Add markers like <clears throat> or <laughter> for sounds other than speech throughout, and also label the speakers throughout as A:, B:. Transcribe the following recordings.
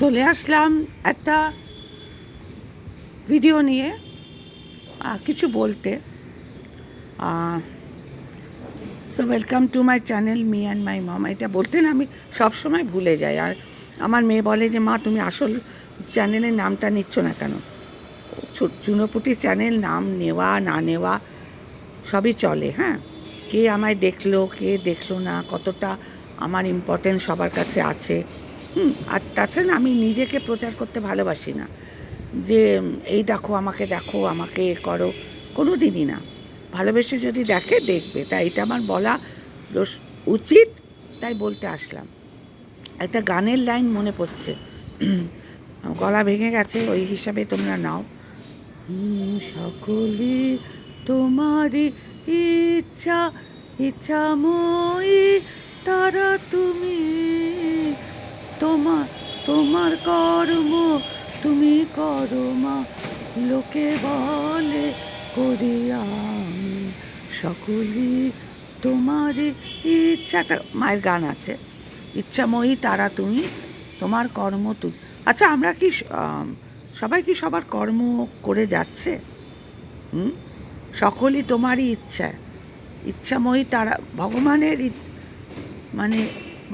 A: চলে আসলাম একটা ভিডিও নিয়ে কিছু বলতে। So welcome to my channel me and my mom এটা বলতে না, আমি সবসময় ভুলে যাই। আর আমার মেয়ে বলে যে, মা, তুমি আসল চ্যানেলের নামটা নিচ্ছ না কেন? চুনোপুটি চ্যানেল নাম নেওয়া, না নেওয়া, সবই চলে হ্যাঁ? কে আমায় দেখল, কে দেখল না, কতটা আমার ইম্পর্টেন্স সবার কাছে আছে? হুম, আর তাছাড়া আমি নিজেকে প্রচার করতে ভালোবাসি না। যে, এই দেখো, আমাকে দেখো, আমাকে এ করো কোনো দিনই না। ভালোবেসে যদি দেখে, দেখবে। তাই এটা আমার বলা উচিত, তাই বলতে আসলাম। একটা গানের লাইন মনে পড়ছে। <clears throat> গলা ভেঙে গেছে, ওই হিসাবে তোমরা নাও। সকলে তোমারই ইচ্ছা, ইচ্ছাময়ী, তারা তুমি তোমার তোমার কর্ম, তুমি করো মা। লোকে বলে, করি আমি সকলে তোমারই ইচ্ছাটা মায়ের গান আছে, ইচ্ছাময়ী তারা তুমি, তোমার কর্ম তুমি আচ্ছা আমরা কি সবাই কি সবার কর্ম করে যাচ্ছে? হুম? সকলই তোমারই ইচ্ছা। ইচ্ছাময়ী তারা, ভগবানের মানে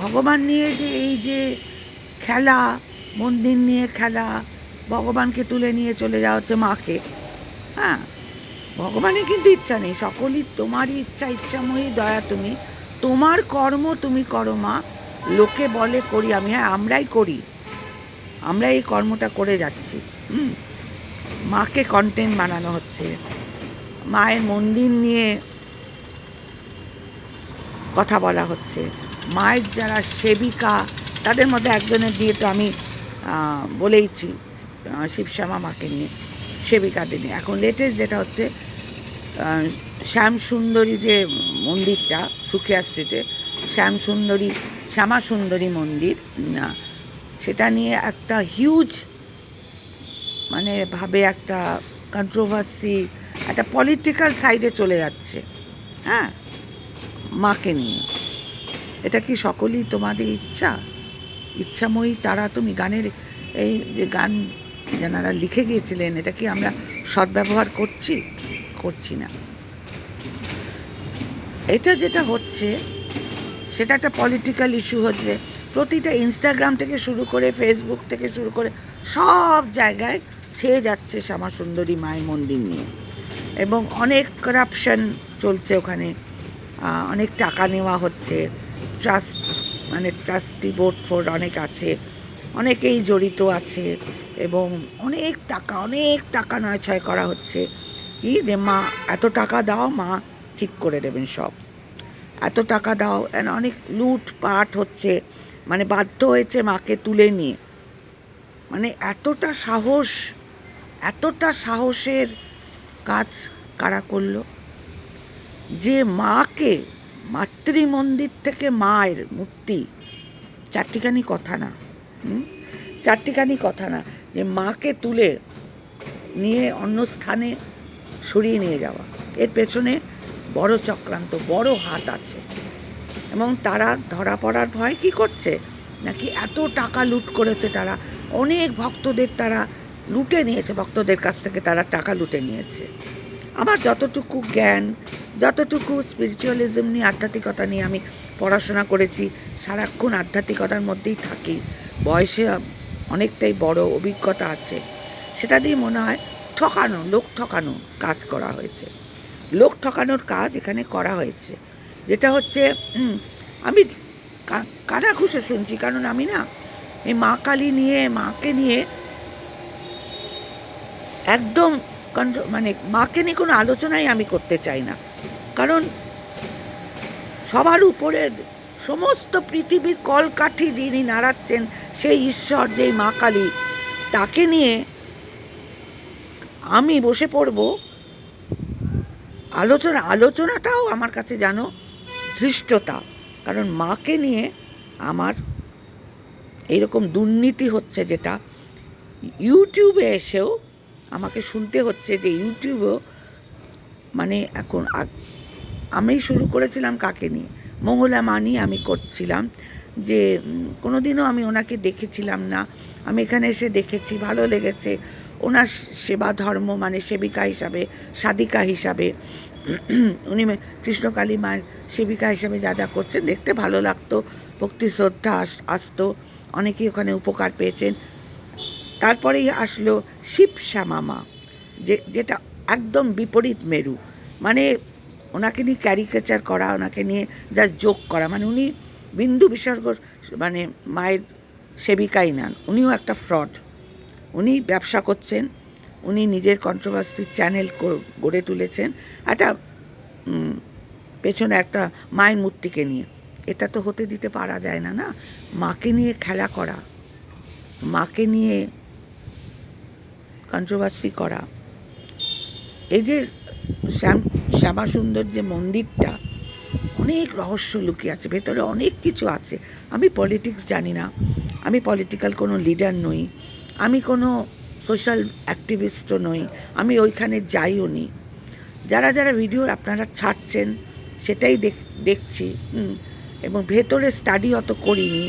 A: ভগবান নিয়ে যে এই যে খেলা, মন্দির নিয়ে খেলা, ভগবানকে তুলে নিয়ে চলে যাওয়া হচ্ছে মাকে। হ্যাঁ ভগবানের কিন্তু ইচ্ছা নেই, সকলই তোমারই ইচ্ছা, ইচ্ছাময়ী, দয়া তুমি। তোমার কর্ম তুমি করো, মা। লোকে বলে করি আমি হ্যাঁ আমরাই করি। আমরা এই কর্মটা করে যাচ্ছি। হুম, মাকে কন্টেন্ট বানানো হচ্ছে। মায়ের মন্দির নিয়ে কথা বলা হচ্ছে। মায়ের যারা সেবিকা তাদের মধ্যে একজনের দিয়ে তো আমি বলেইছি শিবশ্যামা মাকে নিয়ে, সেবিকাদের নিয়ে। এখন লেটেস্ট যেটা হচ্ছে শ্যাম সুন্দরী যে মন্দিরটা, সুখিয়া স্ট্রিটে শ্যাম সুন্দরী, শ্যামা সুন্দরী মন্দির সেটা নিয়ে একটা হিউজ মানে ভাবে একটা কন্ট্রোভার্সি একটা পলিটিক্যাল সাইডে চলে যাচ্ছে হ্যাঁ মাকে নিয়ে। এটা কি সকলেই তোমাদের ইচ্ছা? ইচ্ছাময়ী তারা তুমি গানের এই যে গান যারা লিখে গিয়েছিলেন, এটা কি আমরা সদ্ব্যবহার করছি? করছি না। এটা যেটা হচ্ছে, সেটা একটা পলিটিক্যাল ইস্যু হচ্ছে। প্রতিটা ইনস্টাগ্রাম থেকে শুরু করে ফেসবুক থেকে শুরু করে সব জায়গায় ছেয়ে যাচ্ছে শ্যামা সুন্দরী মায়ের মন্দির নিয়ে। এবং অনেক করাপশন চলছে ওখানে। অনেক টাকা নেওয়া হচ্ছে। ট্রাস্ট মানে ট্রাস্টি বোর্ড ফোর্ড অনেক আছে, অনেকেই জড়িত আছে এবং অনেক টাকা অনেক টাকা নয় ছয় করা হচ্ছে। কি যে মা, এত টাকা দাও মা, ঠিক করে দেবেন সব। এত টাকা দাও অনেক লুটপাট হচ্ছে মানে বাধ্য হয়েছে মাকে তুলে নিয়ে। মানে এতটা সাহস, এতটা সাহসের কাজ কারা করল? যে মাকে মাতৃমন্দির থেকে মায়ের মূর্তি। চারটিখানি কথা না? চারটিখানি কথা না যে মাকে তুলে নিয়ে অন্য স্থানে সরিয়ে নিয়ে যাওয়া। এর পেছনে বড় চক্রান্ত, বড় হাত আছে। এবং তারা ধরা পড়ার ভয় কি করছে? নাকি এত টাকা লুট করেছে তারা? অনেক ভক্তদের তারা লুটে নিয়েছে, ভক্তদের কাছ থেকে তারা টাকা লুটে নিয়েছে। আমার যতটুকু জ্ঞান, যতটুকু স্পিরিচুয়ালিজম নিয়ে, আধ্যাত্মিকতা নিয়ে আমি পড়াশোনা করেছি, সারাক্ষণ আধ্যাত্মিকতার মধ্যেই থাকি। বয়সে অনেকটাই বড় অভিজ্ঞতা আছে। সেটা দিয়ে মনে হয় ঠকানো, লোক ঠকানো কাজ করা হয়েছে। লোক ঠকানোর কাজ এখানে করা হয়েছে। যেটা হচ্ছে আমি কানা খুশে শুনছি, কারণ আমি না, এই মা কালী নিয়ে, মাকে নিয়ে একদম কন্ট্রো- মানে মাকে নিয়ে কোনো আলোচনাই আমি করতে চাই না। কারণ সবার উপরে সমস্ত পৃথিবীর কলকাঠি যিনি নাড়াচ্ছেন, সেই ঈশ্বর, যেই মা কালী, তাকে নিয়ে আমি বসে পড়ব। আলোচনা, আলোচনাটাও আমার কাছে জানো ধৃষ্টতা। কারণ মাকে নিয়ে আমার এইরকম দুর্নীতি হচ্ছে যেটা, ইউটিউবে এসেও আমাকে শুনতে হচ্ছে যে ইউটিউবও মানে এখন আমি শুরু করেছিলাম কাকে নিয়ে? মঙ্গলা মানি আমি করছিলাম যে কোনো দিনও আমি ওনাকে দেখেছিলাম না। আমি এখানে এসে দেখেছি, ভালো লেগেছে। ওনার সেবা ধর্ম মানে সেবিকা হিসাবে, সাধিকা হিসাবে। <clears throat> উনি কৃষ্ণকালী মায়ের সেবিকা হিসাবে যা যা করছেন, দেখতে ভালো লাগতো। ভক্তি শ্রদ্ধা আস- আসতো। অনেকেই ওখানে উপকার পেয়েছেন। তারপরেই আসলো শিব শ্যামা মা, যে, যেটা একদম বিপরীত মেরু। মানে ওনাকে নিয়ে ক্যারিকেচার করা, ওনাকে নিয়ে যা যোগ করা। মানে উনি বিন্দু বিসর্গ মানে মায়ের সেবিকাই নেন উনিও একটা ফ্রড উনি ব্যবসা করছেন, উনি নিজের কন্ট্রোভার্সি চ্যানেল গড়ে তুলেছেন। একটা পেছনে একটা মায়ের মূর্তিকে নিয়ে। এটা তো হতে দিতে পারা যায় না না? মাকে নিয়ে খেলা করা, মাকে নিয়ে কন্ট্রোভার্সি করা। এই যে শ্যাম শ্যামা সুন্দর যে মন্দিরটা, অনেক রহস্য লুকিয়ে আছে, ভেতরে অনেক কিছু আছে। আমি পলিটিক্স জানি না, আমি পলিটিক্যাল কোনো লিডার নই, আমি কোনো সোশ্যাল অ্যাক্টিভিস্টও নই, আমি ওইখানে যাইও নি। যারা যারা ভিডিও আপনারা ছাড়ছেন, সেটাই দেখ, দেখছি এবং ভেতরে স্টাডি অত করিনি।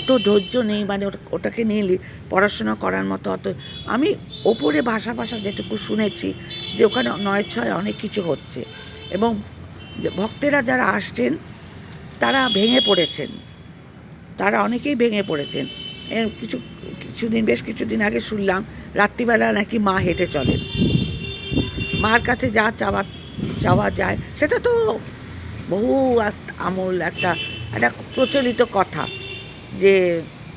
A: ধৈর্য নেই মানে ওটা- ওটাকে নিয়ে পড়াশোনা করার মতো অত, আমি ওপরে ভাষা ভাষা যেটুকু শুনেছি যে ওখানে নয় ছয় অনেক কিছু হচ্ছে। এবং ভক্তেরা যারা আসছেন, তারা ভেঙে পড়েছেন। তারা অনেকেই ভেঙে পড়েছেন। এর কিছু, কিছুদিন, বেশ কিছুদিন আগে শুনলাম, রাত্রিবেলা নাকি মা হেঁটে চলেন। মার কাছে যা চাওয়া চাওয়া যায়, সেটা তো বহু আমল একটা একটা প্রচলিত কথা। যে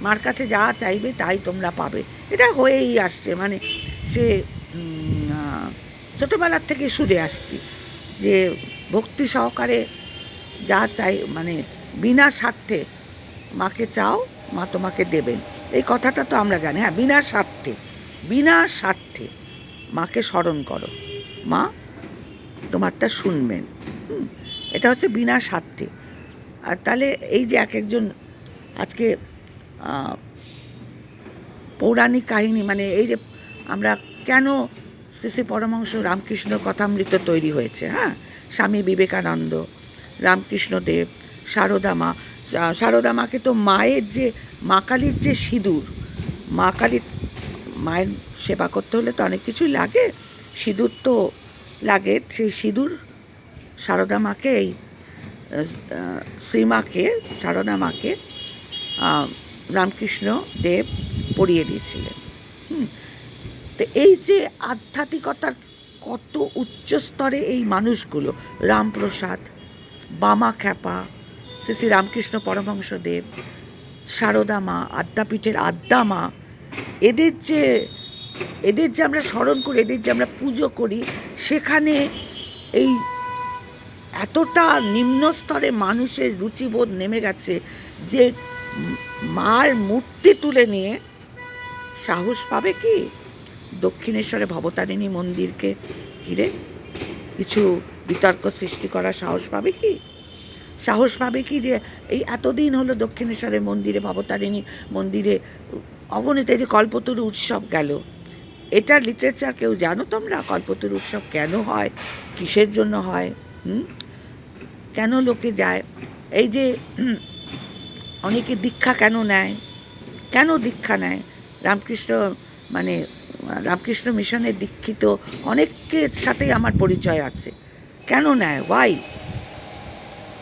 A: মার কাছে যা চাইবে তাই তোমরা পাবে। এটা হয়েই আসছে মানে সে ছোটোবেলার থেকে শুনে আসছি যে ভক্তি সহকারে যা চাই মানে বিনা স্বার্থে মাকে চাও, মা তোমাকে দেবেন। এই কথাটা তো আমরা জানি হ্যাঁ বিনা স্বার্থে বিনা স্বার্থে মাকে স্মরণ করো। মা, তোমারটা শুনবেন। এটা হচ্ছে বিনা স্বার্থে। আর তাহলে এই যে এক একজন আজকে পৌরাণিক কাহিনী মানে এই যে আমরা কেন শ্রী পরমহংস রামকৃষ্ণ কথামৃত তৈরি হয়েছে হ্যাঁ? স্বামী বিবেকানন্দ রামকৃষ্ণদেব সারদা মা সা- মাকে তো মায়ের যে, মা কালীর যে সিঁদুর, মা কালীর, মায়ের সেবা করতে হলে তো অনেক কিছুই লাগে, সিঁদুর তো লাগে, সেই সিঁদুর সারদা মাকে এই শ্রীমাকে সারদা মাকে রামকৃষ্ণ দেব পড়িয়ে দিয়েছিলেন। তো এই যে আধ্যাত্মিকতার কত উচ্চ স্তরে এই মানুষগুলো, রামপ্রসাদ, বামা খ্যাপা, শ্রী শ্রী রামকৃষ্ণ পরমহংসদেব সারদা মা, আদ্যাপীঠের আদ্যা মা, এদের যে এদের যে আমরা স্মরণ করি, এদের যে আমরা পুজো করি, সেখানে এই এতটা নিম্ন স্তরে মানুষের রুচিবোধ নেমে গেছে যে মার মূর্তি তুলে নিয়ে সাহস পাবে কি? দক্ষিণেশ্বরে ভবতারিণী মন্দিরকে ঘিরে কিছু বিতর্ক সৃষ্টি করার সাহস পাবে কি? সাহস পাবে কি যে এই এতদিন হলো দক্ষিণেশ্বরের মন্দিরে, ভবতারিণী মন্দিরে অগণিত যে কল্পতরু উৎসব গেল। এটার লিটারেচার কেউ জানো তোমরা? কল্পতরু উৎসব কেন হয়? কিসের জন্য হয়? কেন লোকে যায়? এই যে অনেকে দীক্ষা কেন নেয়? কেন দীক্ষা নেয়? রামকৃষ্ণ মানে রামকৃষ্ণ মিশনের দীক্ষিত অনেকের সাথেই আমার পরিচয় আছে। কেন নেয়? ওয়াই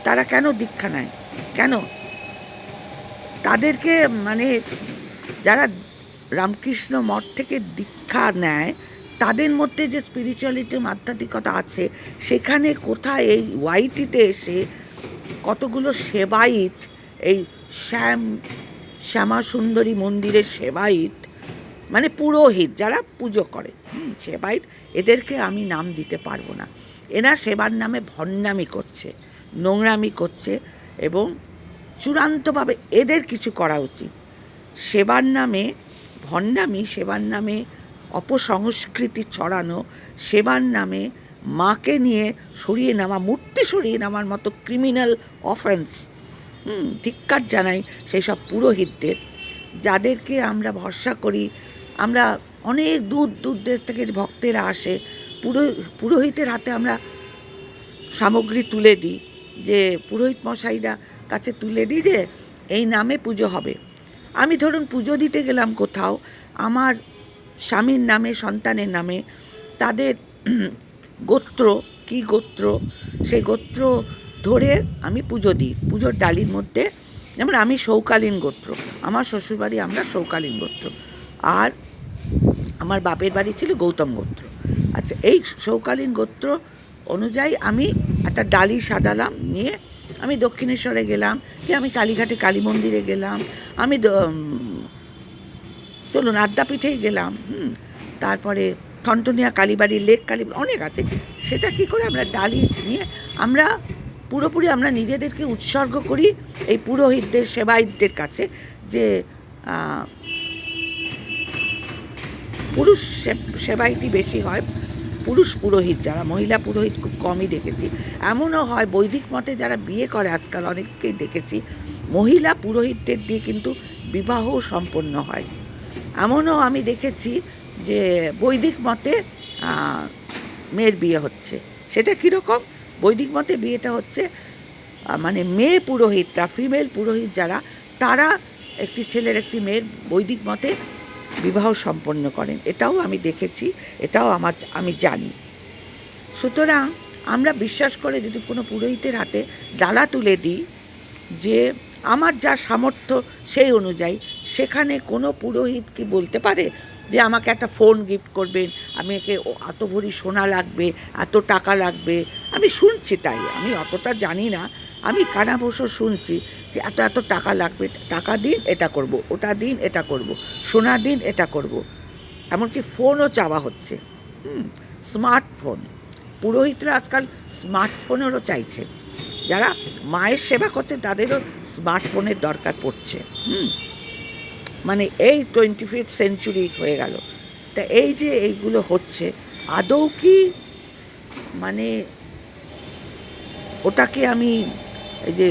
A: তারা কেন দীক্ষা নেয়? কেন? তাদেরকে মানে যারা রামকৃষ্ণ মঠ থেকে দীক্ষা নেয়, তাদের মধ্যে যে স্পিরিচুয়ালিটি আধ্যাত্মিকতা আছে, সেখানে কোথায় এই ওয়াইটিতে এসে কতগুলো সেবাইত এই শ্যাম শ্যামা সুন্দরী মন্দিরের সেবাইত মানে পুরোহিত যারা পুজো করে হুম, সেবাইত এদেরকে আমি নাম দিতে পারব না। এরা সেবার নামে ভণ্ডামি করছে নোংরামি করছে এবং চূড়ান্তভাবে এদের কিছু করা উচিত। সেবার নামে ভণ্ডামি সেবার নামে অপসংস্কৃতি ছড়ানো সেবার নামে মাকে নিয়ে সরিয়ে নেওয়া মূর্তি সরিয়ে নেওয়ার মতো ক্রিমিনাল অফেন্স ধিক্কার জানাই সেই সব পুরোহিতদের, যাদেরকে আমরা ভরসা করি। আমরা অনেক দূর দূর দেশ থেকে ভক্তেরা আসে, পুরো, পুরোহিতের হাতে আমরা সামগ্রী তুলে দিই। যে পুরোহিত মশাইরা কাছে তুলে দিই যে, এই নামে পুজো হবে। আমি ধরুন পুজো দিতে গেলাম কোথাও, আমার স্বামীর নামে, সন্তানের নামে, তাদের <clears throat> গোত্র, কি গোত্র? সেই গোত্র ধরে আমি পুজো দিই। পুজোর ডালির মধ্যে যেমন আমি সৌকালীন গোত্র, আমার শ্বশুরবাড়ি আমরা সৌকালীন গোত্র। আর আমার বাপের বাড়ি ছিল গৌতম গোত্র। আচ্ছা এই সৌকালীন গোত্র অনুযায়ী আমি একটা ডালি সাজালাম, নিয়ে আমি দক্ষিণেশ্বরে গেলাম, কি আমি কালীঘাটে কালী মন্দিরে গেলাম, আমি চলুন আদ্যাপীঠেই গেলাম, হুম। তারপরে ঠনটনিয়া কালীবাড়ি লেক কালী, অনেক আছে। সেটা কি করে আমরা ডালি নিয়ে আমরা পুরোপুরি আমরা নিজেদেরকে উৎসর্গ করি এই পুরোহিতদের, সেবায়িতদের কাছে যে পুরুষ সে- সেবায়িতই বেশি হয়, পুরুষ পুরোহিত যারা, মহিলা পুরোহিত খুব কমই দেখেছি। এমনও হয় বৈদিক মতে যারা বিয়ে করে আজকাল অনেককেই দেখেছি, মহিলা পুরোহিতদের দিয়ে কিন্তু বিবাহ সম্পন্ন হয়। এমনও আমি দেখেছি যে বৈদিক মতে মেয়ের বিয়ে হচ্ছে। সেটা কীরকম? বৈদিক মতে বিয়েটা হচ্ছে মানে মেয়ে পুরোহিতরা ফিমেল পুরোহিত যারা, তারা একটি ছেলের একটি মেয়ের বৈদিক মতে বিবাহ সম্পন্ন করেন। এটাও আমি দেখেছি, এটাও আমার আমি জানি। সুতরাং আমরা বিশ্বাস করে যদি কোনো পুরোহিতের হাতে ডালা তুলে দিই যে আমার যা সামর্থ্য সেই অনুযায়ী, সেখানে কোনো পুরোহিত কি বলতে পারে? যে আমাকে একটা ফোন গিফট করবেন, আমি একে এত ভরি সোনা লাগবে, এত টাকা লাগবে। আমি শুনছি তাই, আমি অতটা জানি না। আমি কানা বসে শুনছি যে এত এত টাকা লাগবে, টাকা দিন এটা করব, ওটা দিন এটা করব, সোনা দিন এটা করব। এমনকি ফোনও চাওয়া হচ্ছে। হুম স্মার্টফোন পুরোহিতরা আজকাল স্মার্টফোনেরও চাইছে। যারা মায়ের সেবা করছে, তাদেরও স্মার্টফোনের দরকার পড়ছে। হুম। মানে এই টোয়েন্টি ফিফথ সেঞ্চুরি হয়ে গেল। তা এই যে এইগুলো হচ্ছে, আদৌ কি মানে ওটাকে আমি এই যে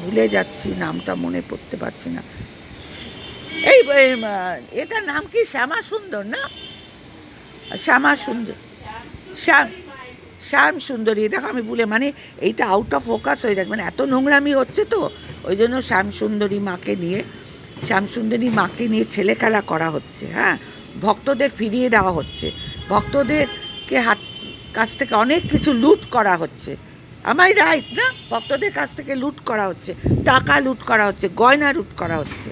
A: ভুলে যাচ্ছি, নামটা মনে পড়তে পারছি না। এই এটার নাম কি শ্যামা সুন্দর না? শ্যামা সুন্দর শ্যাম শ্যাম সুন্দরী দেখো আমি ভুলে মানে এইটা আউট অফ ফোকাস হয়ে যাচ্ছে মানে এত নোংরামি হচ্ছে তো, ওই জন্য শ্যাম সুন্দরী মাকে নিয়ে শ্যাম সুন্দরী মাকে নিয়ে ছেলে খেলা করা হচ্ছে হ্যাঁ? ভক্তদের ফিরিয়ে দেওয়া হচ্ছে। ভক্তদেরকে হাত, কাছ থেকে অনেক কিছু লুট করা হচ্ছে। আমাই রাইট না? ভক্তদের কাছ থেকে লুট করা হচ্ছে, টাকা লুট করা হচ্ছে, গয়না লুট করা হচ্ছে।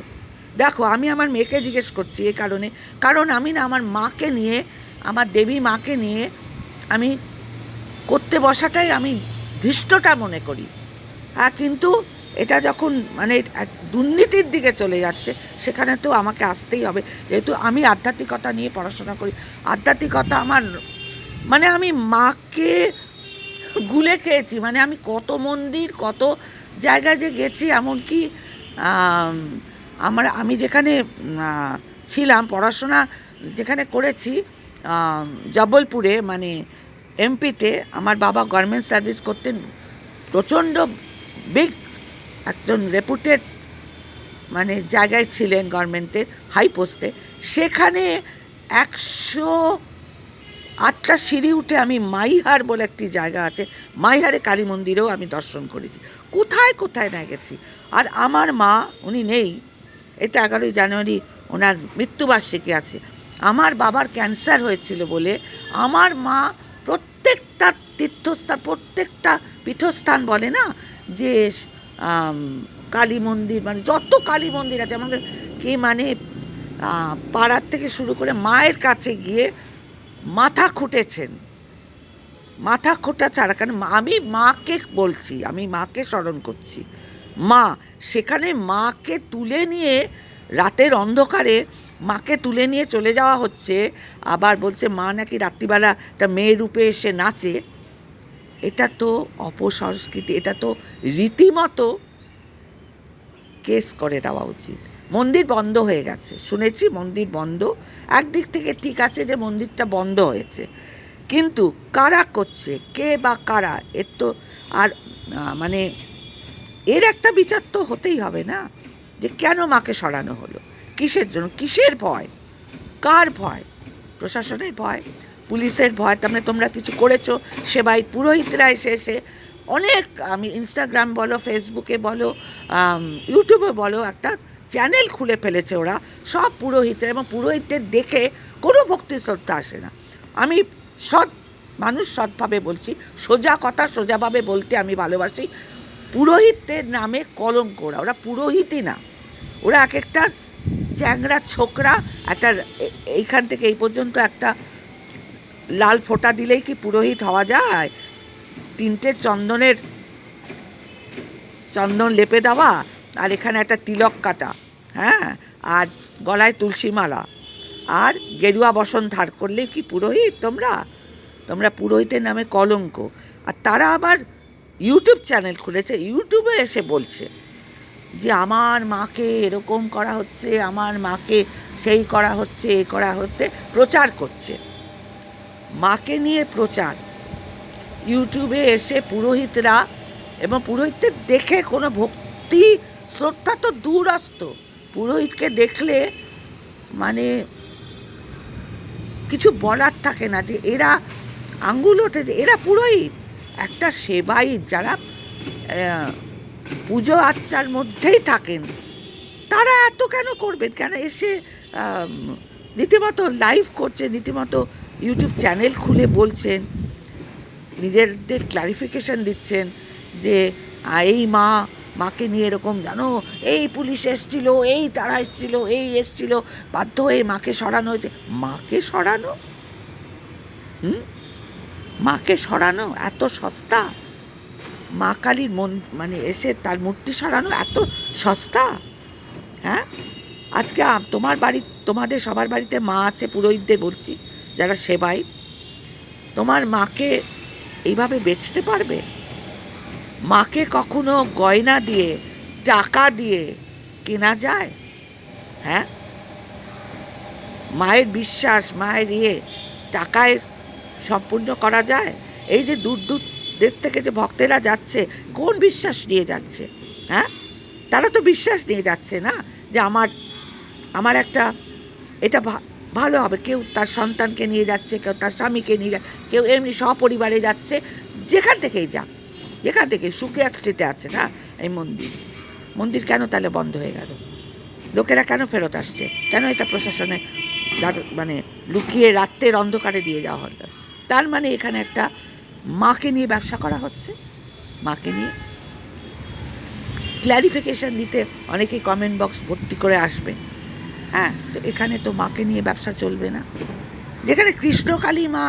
A: দেখো, আমি আমার মেয়েকে জিজ্ঞেস করছি এই কারণে, কারণ আমি না আমার মাকে নিয়ে, আমার দেবী মাকে নিয়ে আমি করতে বসাটাই আমি ধৃষ্টটা মনে করি। হ্যাঁ কিন্তু এটা যখন মানে দুর্নীতির দিকে চলে যাচ্ছে সেখানে তো আমাকে আসতেই হবে। যেহেতু আমি আধ্যাত্মিকতা নিয়ে পড়াশোনা করি আধ্যাত্মিকতা আমার মানে আমি মাকে গুলে খেয়েছি। মানে আমি কত মন্দির কত জায়গায় যে গেছি এমনকি আম, আমার আমি যেখানে ছিলাম পড়াশোনা যেখানে করেছি জবলপুরে মানে এমপিতে আমার বাবা গভর্নমেন্ট সার্ভিস করতেন প্রচণ্ড বিগ একজন রেপুটেড মানে জায়গায় ছিলেন গভর্নমেন্টের হাই পোস্টে সেখানে একশো আটটা সিঁড়ি উঠে আমি মাইহার বলে একটি জায়গা আছে, মাইহারে কালী মন্দিরেও আমি দর্শন করেছি। কোথায় কোথায় না গেছি। আর আমার মা, উনি নেই, এটা এগারোই জানুয়ারি ওনার মৃত্যুবার্ষিকী আছে, আমার বাবার ক্যান্সার হয়েছিল বলে আমার মা প্রত্যেকটা তীর্থস্থান, প্রত্যেকটা পীঠস্থান বলে না যে কালী মন্দির মানে যত কালী মন্দির আছে, আমাকে কি মানে পাড়ার থেকে শুরু করে মায়ের কাছে গিয়ে মাথা খুঁটেছেন। মাথা খোটা ছাড়া, কারণ আমি মাকে বলছি, আমি মাকে স্মরণ করছি। মা, সেখানে মাকে তুলে নিয়ে রাতের অন্ধকারে মাকে তুলে নিয়ে চলে যাওয়া হচ্ছে। আবার বলছে, মা নাকি রাত্রিবেলা একটা মেয়ে রূপে এসে নাচে। এটা তো অপসংস্কৃতি, এটা তো রীতিমতো কেস করে দেওয়া উচিত। মন্দির বন্ধ হয়ে গেছে, শুনেছি মন্দির বন্ধ, একদিক থেকে ঠিক আছে যে মন্দিরটা বন্ধ হয়েছে। কিন্তু কারা করছে, কে বা কারা, এর তো আর মানে এর একটা বিচার তো হতেই হবে না, যে কেন মাকে সরানো হলো? কিসের জন্য? কিসের ভয়? কার ভয়? প্রশাসনের ভয়? পুলিশের ভয়, তার মানে তোমরা কিছু করেছ সেবাই পুরোহিতরা এসে এসে অনেক, আমি ইনস্টাগ্রাম বলো ফেসবুকে বলো ইউটিউবে বলো, একটা চ্যানেল খুলে ফেলেছে ওরা, সব পুরোহিতের এবং পুরোহিতদের দেখে কোনো ভক্তি শ্রদ্ধা আসে না। আমি সৎ মানুষ সৎভাবে বলছি, সোজা কথা সোজাভাবে বলতে আমি ভালোবাসি, পুরোহিতদের নামে কলঙ্ক ওরা ওরা পুরোহিতই না। ওরা এক একটা চ্যাংরা ছোকরা, একটা এইখান থেকে এই পর্যন্ত একটা লাল ফোঁটা দিলেই কি পুরোহিত হওয়া যায়? তিনটে চন্দনের, চন্দন লেপে দেওয়া আর এখানে একটা তিলক কাটা হ্যাঁ? আর গলায় তুলসী মালা। আর গেরুয়া বসন ধার করলে কি পুরোহিত তোমরা? তোমরা পুরোহিতের নামে কলঙ্ক। আর তারা আবার ইউটিউব চ্যানেল খুলেছে, ইউটিউবে এসে বলছে যে, আমার মাকে এরকম করা হচ্ছে, আমার মাকে সেই করা হচ্ছে, এ করা হচ্ছে। প্রচার করছে। মাকে নিয়ে প্রচার। ইউটিউবে এসে পুরোহিতরা এবং পুরোহিতদের দেখে কোনো ভক্তি শ্রদ্ধা তো দূরস্ত। পুরোহিতকে দেখলে মানে কিছু বলার থাকে না যে এরা আঙ্গুল ওঠেছে এরা পুরোহিত। একটা সেবাই যারা পুজো আচ্চার মধ্যেই থাকেন, তারা এত কেন করবেন? কেন এসে রীতিমতো লাইভ করছে, রীতিমতো ইউটিউব চ্যানেল খুলে বলছেন, নিজেদের ক্লারিফিকেশন দিচ্ছেন যে এই মা, মাকে নিয়ে এরকম জানো, এই পুলিশ এসছিল, এই তারা এসছিল, এই এসছিল, বাধ্য হয়ে মাকে সরানো হয়েছে। মাকে সরানো? হুম? মাকে সরানো এত সস্তা? মা কালীর মন মানে এসে তার মূর্তি সরানো এত সস্তা? হ্যাঁ? আজকে তোমার বাড়ি তোমাদের সবার বাড়িতে মা আছে পুরোহিতদের বলছি। যারা সেবাই, তোমার মাকে এইভাবে বেচতে পারবে? মাকে কখনো গয়না দিয়ে, টাকা দিয়ে কেনা যায়? হ্যাঁ? মায়ের বিশ্বাস, মায়ের ইয়ে টাকায় সম্পূর্ণ করা যায়? এই যে দূর দূর দেশ থেকে যে ভক্তেরা যাচ্ছে, কোন বিশ্বাস নিয়ে যাচ্ছে? হ্যাঁ? তারা তো বিশ্বাস নিয়ে যাচ্ছে না যে আমার আমার একটা, এটা ভালো হবে। কেউ তার সন্তানকে নিয়ে যাচ্ছে, কেউ তার স্বামীকে নিয়ে যাচ্ছে কেউ এমনি সপরিবারে যাচ্ছে, যেখান থেকেই যাক, যেখান থেকে সুকিয়া স্ট্রিটে আছে না? এই মন্দির। মন্দির কেন তাহলে বন্ধ হয়ে গেল? লোকেরা কেন ফেরত আসছে? কেন এটা প্রশাসনে মানে লুকিয়ে রাত্রের অন্ধকারে দিয়ে যাওয়া হল? তার মানে এখানে একটা মাকে নিয়ে ব্যবসা করা হচ্ছে। মাকে নিয়ে ক্ল্যারিফিকেশান দিতে অনেকেই কমেন্ট বক্স ভর্তি করে আসবে। হ্যাঁ তো এখানে তো মাকে নিয়ে ব্যবসা চলবে না। যেখানে কৃষ্ণকালী মা,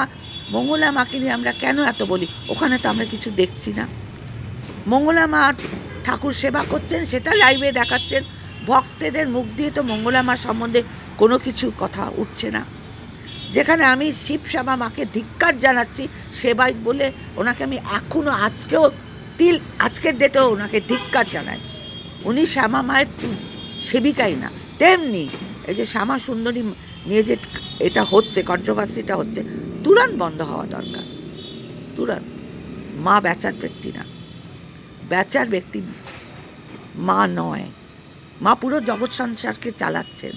A: মঙ্গলা মাকে নিয়ে আমরা কেন এত বলি? ওখানে তো আমরা কিছু দেখছি না। মঙ্গলা মা ঠাকুর সেবা করছেন, সেটা লাইভে দেখাচ্ছেন। ভক্তদের মুখ দিয়ে তো মঙ্গলা মা সম্বন্ধে কোনো কিছু কথা উঠছে না। যেখানে আমি শিব শ্যামা মাকে ধিক্কার জানাচ্ছি, সেবাই বলে ওনাকে আমি এখনও আজকেও তিল আজকের ডেটেও ওনাকে ধিক্কার জানাই। উনি শ্যামা মায়ের সেবিকাই না, তেমনি এই যে শ্যামা সুন্দরী নিয়ে যে এটা হচ্ছে কন্ট্রোভার্সিটা হচ্ছে, তুরন্ত বন্ধ হওয়া দরকার। তুরন্ত। মা বেচার ব্যক্তি না। বেচার ব্যক্তি মা নয়। মা পুরো জগৎ সংসারকে চালাচ্ছেন।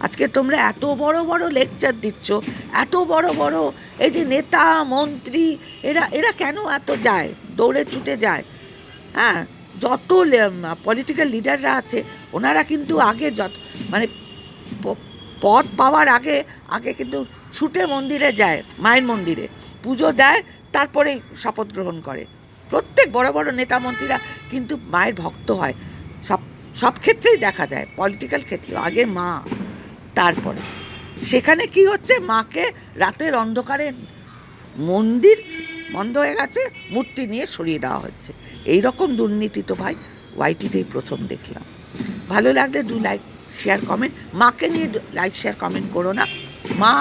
A: আজকে তোমরা এত বড় বড় লেকচার দিচ্ছ, এত বড় বড় এই যে নেতা, মন্ত্রী, এরা এরা কেন এত যায়? দৌড়ে ছুটে যায়। হ্যাঁ যত পলিটিক্যাল লিডাররা আছে, ওনারা কিন্তু আগে যত মানে প- পদ পাওয়ার আগে আগে কিন্তু ছুটে মন্দিরে যায়, মায়ের মন্দিরে। পুজো দেয়, তারপরেই শপথ গ্রহণ করে। প্রত্যেক বড় বড় নেতা মন্ত্রীরা কিন্তু মায়ের ভক্ত হয়। সব সব ক্ষেত্রেই দেখা যায় পলিটিক্যাল ক্ষেত্রে, আগে মা, তারপরে। সেখানে কি হচ্ছে, মাকে রাতের অন্ধকারে মন্দির বন্ধ হয়ে গেছে, মূর্তি নিয়ে সরিয়ে দেওয়া হচ্ছে। এই রকম দুর্নীতি তো ভাই, ওয়াইটিতেই প্রথম দেখলাম। ভালো লাগলে দু লাইক শেয়ার কমেন্ট মাকে নিয়ে লাইক শেয়ার কমেন্ট করো না। মা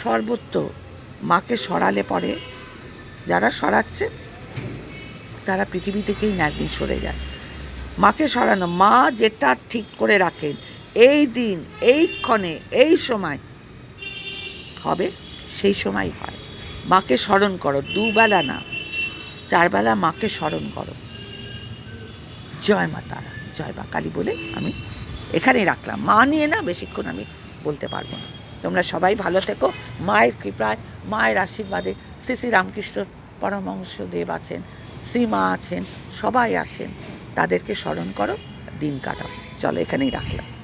A: সর্বত্র মাকে সরালে পরে যারা সরাচ্ছে, তারা পৃথিবী থেকেই না একদিন সরে যায়। মাকে সরানো, মা যেটা ঠিক করে রাখেন, এই দিন এইক্ষণে এই সময় হবে, সেই সময় হয়। মাকে স্মরণ করো, দুবেলা না, চারবেলা মাকে স্মরণ করো। জয় মা তারা, জয় মা কালী বলে আমি এখানেই রাখলাম। মা নিয়ে না বেশিক্ষণ আমি বলতে পারব না। তোমরা সবাই ভালো থেকো। মায়ের কৃপায়, মায়ের আশীর্বাদে শ্রী শ্রী রামকৃষ্ণ পরমহংস দেব আছেন, শ্রীমা আছেন, সবাই আছেন। তাদেরকে স্মরণ করো, দিন কাটাও। চলো এখানেই রাখলাম।